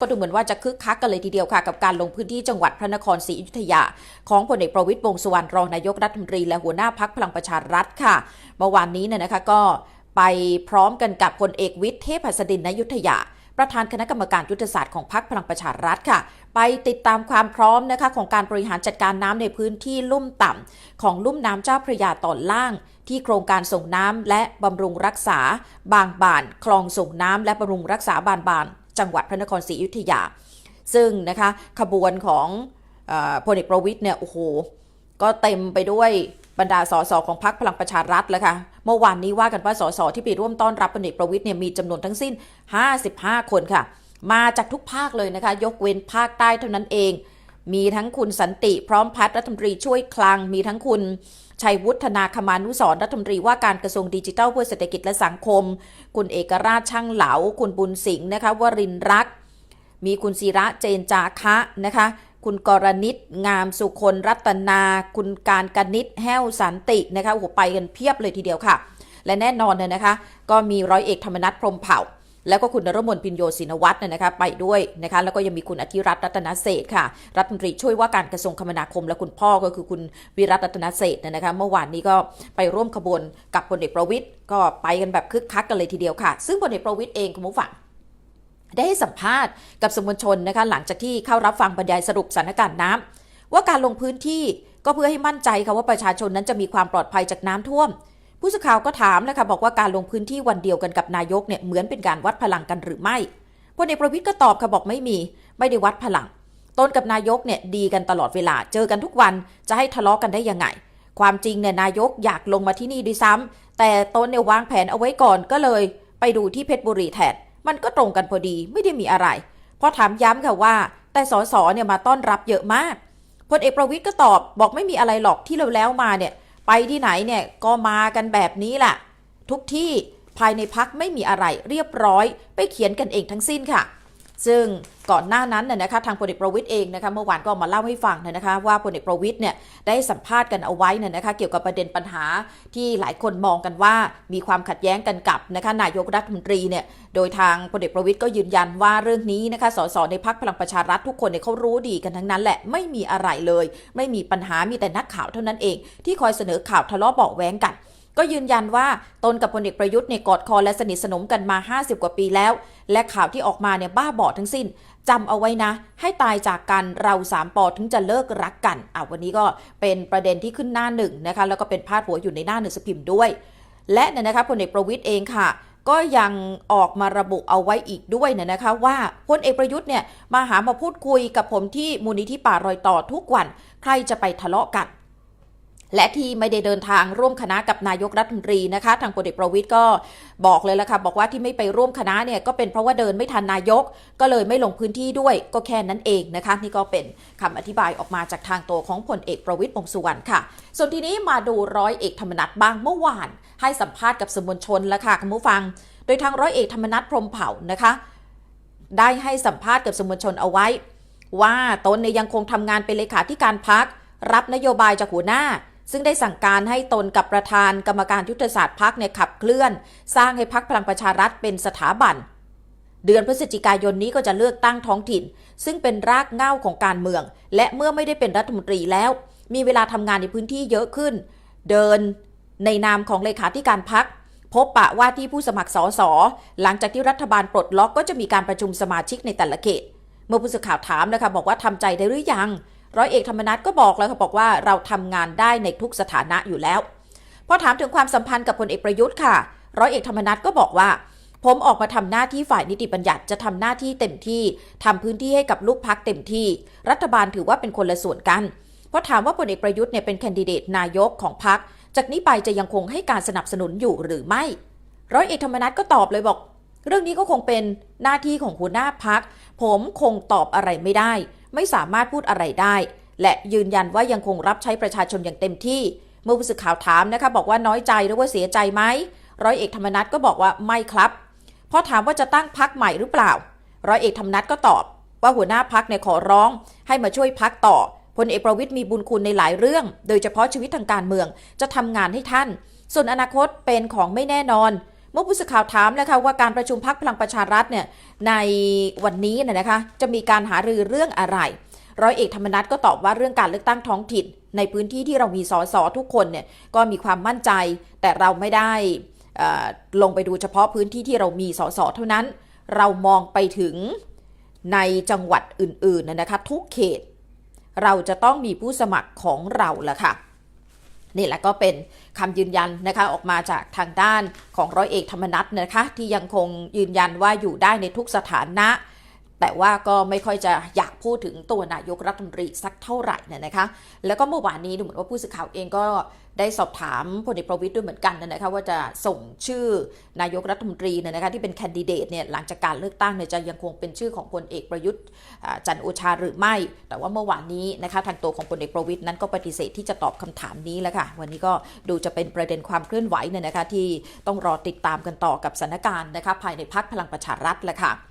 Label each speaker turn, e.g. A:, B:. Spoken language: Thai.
A: ก็ดูเหมือนว่าจะคึกคักกันเลยทีเดียวค่ะ กับการลงพื้นที่จังหวัดพระนครศรีอยุธยา ของพลเอกประวิตรวงสุวรรณรองนายกรัฐมนตรีและหัวหน้าพักพลังประชารัฐค่ะเมื่อวานนี้เนี่ยนะคะก็ไปพร้อมกันกับพลเอกวิทย์เทพหัสดินนยุทธยา ประธานคณะกรรมการยุทธศาสตร์ของพรรคพลังประชารัฐค่ะ ไปติดตามความพร้อมนะคะของการบริหารจัดการน้ำในพื้นที่ลุ่มต่ำของลุ่มน้ำเจ้าพระยาตอนล่าง ที่โครงการส่งน้ำและบำรุงรักษา บางบาน คลองส่งน้ำและบำรุงรักษาบานบาน จังหวัดพระนครศรีอยุธยา ซึ่งนะคะขบวนของอพลเอกประวิทย์เนี่ยโอ้โหก็เต็มไปด้วยบรรดาสสของพรรคพลังประชารัฐแล้วค่ะ เมื่อวานนี้ว่ากันว่าสสที่ไปร่วมต้อนรับพลเอกประวิทย์เนี่ยมีจำนวนทั้งสิ้น 55 คนค่ะ มาจากทุกภาคเลยนะคะ ยกเว้นภาคใต้เท่านั้นเอง มีทั้งคุณสันติพร้อมพัฒน์รัฐมนตรีช่วยคลัง มีทั้งคุณชัยวุฒนาคมานุสรรัฐมนตรีว่าการกระทรวงดิจิทัลเพื่อเศรษฐกิจและสังคม คุณเอกราชช่างเหลา คุณบุญสิงห์นะคะวรินรัก มีคุณศิระเจนจาคะนะคะ คุณกรณิตงามสุคนรัตนา คุณการกนิตแห้วสันตินะคะโอ้โหไปกันเพียบเลยทีเดียวค่ะ และแน่นอนเลยนะคะ ก็มีร้อยเอกธรรมนัฐพรหมเผ่า แล้วก็คุณนรมนพินโยศินวัตรเนี่ยนะคะไปด้วยนะคะแล้วก็ยังมีคุณอธิรัตน์รัตนเศษค่ะ รัฐมนตรีช่วยว่าการกระทรวงคมนาคม และคุณพ่อก็คือคุณวิรัตน์รัตนเศษเนี่ยนะคะเมื่อวานนี้ก็ไปร่วมขบวนกับพลเอกประวิทย์ก็ไปกันแบบคึกคักกันเลยทีเดียวค่ะ ซึ่งพลเอกประวิทย์เองคุณผู้ฟังได้ให้สัมภาษณ์กับสื่อมวลชนนะคะหลังจากที่เข้ารับฟังบรรยายสรุปสถานการณ์น้ำว่าการลงพื้นที่ก็เพื่อให้มั่นใจค่ะว่าประชาชนนั้นจะมีความปลอดภัยจากน้ำท่วม ผู้สื่อข่าวก็ถามนะคะบอกว่าการลงพื้นที่วันเดียวกันกับนายกเนี่ยเหมือนเป็นการวัดพลังกันหรือไม่พลเอกประวิทย์ก็ตอบค่ะบอกไม่มี ไม่ได้วัดพลังตนกับนายกเนี่ยดีกันตลอดเวลาเจอกันทุกวันจะให้ทะเลาะกันได้ยังไง ความจริงเนี่ยนายกอยากลงมาที่นี่ด้วยซ้ำแต่ตนเนี่ยวางแผนเอาไว้ก่อนก็เลย ไปดูที่เพชรบุรีแทนมันก็ตรงกันพอดีไม่ได้มีอะไรพอถามย้ำค่ะว่า แต่สสเนี่ยมาต้อนรับเยอะมากพลเอกประวิทย์ก็ตอบบอกไม่มีอะไรหรอกที่เราแล้วมาเนี่ย ไปที่ไหนเนี่ยก็มากันแบบนี้แหละทุกที่ภายในพักไม่มีอะไรเรียบร้อย ไปเขียนกันเองทั้งสิ้นค่ะ ซึ่งก่อนหน้านั้นน่ยนะคะทางพลเอกประวิทย์เองนะคะเมื่อวานก็มาเล่าให้ฟังน่ยนะคะว่าพลเอกประวิทย์เนี่ยได้สัมภาษณ์กันเอาไว้น่ยนะคะเกี่ยวกับประเด็นปัญหาที่หลายคนมองกันว่ามีความขัดแย้งกันกับนะคะนายกรัฐมนตรีเนี่ยโดยทางพลเอกประวิทย์ก็ยืนยันว่าเรื่องนี้นะคะสสในพักพลังประชารัฐทุกคนเนี่ยเขารู้ดีกันทั้งนั้นแหละไม่มีอะไรเลย ไม่มีปัญหามีแต่นักข่าวเท่านั้นเอง ที่คอยเสนอข่าวทะเลาะเบาแว้งกัน ก็ยืนยันว่าตนกับพลเอกประยุทธ์เนี่ยกอดคอและสนิทสนมกันมา 50 กว่าปีแล้ว และข่าวที่ออกมาเนี่ยบ้าบอทั้งสิ้นจำเอาไว้นะ ให้ตายจากกันเราสามปอถึงจะเลิกรักกันอะวันนี้ก็เป็นประเด็นที่ขึ้นหน้าหนึ่งนะคะแล้วก็เป็นพาดหัวอยู่ในหน้าหนึ่งสพิมพ์ด้วย และเนี่ยนะคะพลเอกประวิทย์เองค่ะก็ยังออกมาระบุเอาไว้อีกด้วยเนี่ยนะคะ ว่าพลเอกประยุทธ์เนี่ยมาหามาพูดคุยกับผมที่มูลนิธิป่ารอยต่อทุกวัน ใครจะไปทะเลาะกัน และที่ไม่ได้เดินทางร่วมคณะกับนายกรัฐมนตรีนะคะ ทางพลเอกประวิทย์ก็บอกเลยละค่ะบอกว่าที่ไม่ไปร่วมคณะเนี่ยก็เป็นเพราะว่าเดินไม่ทันนายก ก็เลยไม่ลงพื้นที่ด้วยก็แค่นั้นเองนะคะ นี่ก็เป็นคำอธิบายออกมาจากทางตัวของพลเอกประวิทย์วงษ์สุวรรณค่ะ ส่วนทีนี้มาดูร้อยเอกธรรมนัฐบ้างเมื่อวาน ให้สัมภาษณ์กับสื่อมวลชนแล้วค่ะคุณผู้ฟัง โดยทางร้อยเอกธรรมนัฐพรมเผ่านะคะ ได้ให้สัมภาษณ์กับสื่อมวลชนเอาไว้ ว่าตนเนี่ยยังคงทำงานเป็นเลขาธิการพักรับนโยบายจากหัวหน้า ซึ่งได้สั่งการให้ตนกับประธานกรรมการยุทธศาสตร์พักเนี่ยขับเคลื่อน สร้างให้พักพลังประชารัฐเป็นสถาบัน เดือนพฤศจิกายนนี้ก็จะเลือกตั้งท้องถิ่น ซึ่งเป็นรากเหง้าของการเมือง และเมื่อไม่ได้เป็นรัฐมนตรีแล้ว มีเวลาทำงานในพื้นที่เยอะขึ้น เดินในนามของเลขาธิการพักพบปะว่าที่ผู้สมัครสอสอหลังจากที่รัฐบาลปลดล็อกก็จะมีการประชุมสมาชิกในแต่ละเขต เมื่อผู้สื่อข่าวถามนะคะบอกว่าทำใจได้หรือยัง ร้อยเอกธรรมนัฐก็บอกแล้วค่ะบอกว่าเราทำงานได้ในทุกสถานะอยู่แล้ว พอถามถึงความสัมพันธ์กับพลเอกประยุทธ์ค่ะ ร้อยเอกธรรมนัฐก็บอกว่า ผมออกมาทำหน้าที่ฝ่ายนิติบัญญัติจะทำหน้าที่เต็มที่ทำพื้นที่ให้กับลูกพักเต็มที่ รัฐบาลถือว่าเป็นคนละส่วนกันเพราะถามว่าพลเอกประยุทธ์เนี่ยเป็นแคนดิเดตนายกของพักจากนี้ไปจะยังคงให้การสนับสนุนอยู่หรือไม่ ร้อยเอกธรรมนัฐก็ตอบเลยบอก เรื่องนี้ก็คงเป็นหน้าที่ของหัวหน้าพัก ผมคงตอบอะไรไม่ได้ ไม่สามารถพูดอะไรได้ และยืนยันว่ายังคงรับใช้ประชาชนอย่างเต็มที่ เมื่อผู้สื่อข่าวถามนะคะบอกว่าน้อยใจหรือว่าเสียใจไหมร้อยเอกธรรมนัฐก็บอกว่าไม่ครับพอถามว่าจะตั้งพักใหม่หรือเปล่า ร้อยเอกธรรมนัฐก็ตอบ ว่าหัวหน้าพักเนี่ยขอร้องให้มาช่วยพักต่อพลเอกประวิตยมีบุญคุณในหลายเรื่อง โดยเฉพาะชีวิตทางการเมืองจะทำงานให้ท่าน ส่วนอนาคตเป็นของไม่แน่นอน เมื่อผู้สื่อข่าวถามนะคะว่าการประชุมพักพลังประชารัฐเนี่ยในวันนี้เนยนะคะจะมีการหารือเรื่องอะไร ร้อยเอกธรรมนัฐก็ตอบว่าเรื่องการเลือกตั้งท้องถิ่น ในพื้นที่ที่เรามีสสทุกคนเนี่ยก็มีความมั่นใจ แต่เราไม่ได้อ่อลงไปดูเฉพาะพื้นที่ที่เรามีสสเท่านั้น เรามองไปถึงในจังหวัดอื่นๆนะนะคะทุกเขต เราจะต้องมีผู้สมัครของเราละค่ะ นี่แหละก็เป็นคำยืนยันนะคะออกมาจากทางด้านของร้อยเอกธรรมนัฐนะคะที่ยังคงยืนยันว่าอยู่ได้ในทุกสถานะ แต่ว่าก็ไม่ค่อยจะอยาก พูดถึงตัวนายกรัฐมนตรีสักเท่าไหร่เนี่ยนะคะ แล้วก็เมื่อวานนี้ดูเหมือนว่าผู้สื่อข่าวเองก็ได้สอบถามพลเอกประวิตยด้วยเหมือนกันนะคะว่าจะส่งชื่อนายกรัฐมนตรีเนี่ยนะคะที่เป็นแคนดิเดตเนี่ยหลังจากการเลือกตั้งเนี่ยจะยังคงเป็นชื่อของพลเอกประยุทธ์จันโอชาหรือไม่ แต่ว่าเมื่อวานนี้นะคะทางตัวของพลเอกประวิตยนั้นก็ปฏิเสธที่จะตอบคำถามนี้แล้วค่ะวันนี้ก็ดูจะเป็นประเด็นความเคลื่อนไหวเนี่ยนะคะที่ต้องรอติดตามกันต่อกับสถานการณ์นะคะภายในพักพลังประชารัฐแหละค่ะ